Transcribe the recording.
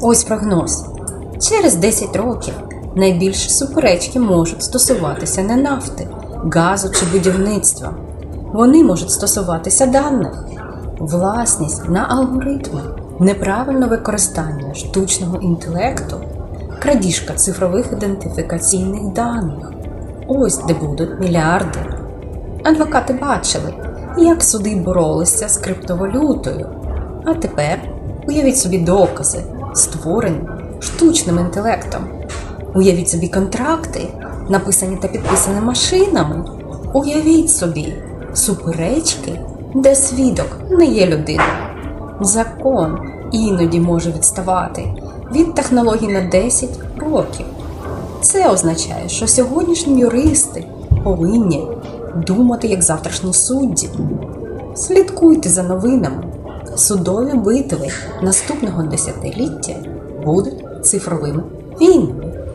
Ось прогноз. Через 10 років найбільші суперечки можуть стосуватися не нафти, газу чи будівництва. Вони можуть стосуватися даних, власність на алгоритми, неправильне використання штучного інтелекту, крадіжка цифрових ідентифікаційних даних. Ось де будуть мільярди. Адвокати бачили, як суди боролися з криптовалютою. А тепер уявіть собі докази, створені штучним інтелектом. Уявіть собі контракти, написані та підписані машинами. Уявіть собі суперечки, де свідок не є людиною. Закон іноді може відставати від технологій на 10 років. Це означає, що сьогоднішні юристи повинні думати як завтрашні судді. Слідкуйте за новинами. Судові битви наступного десятиліття будуть цифровими війнами.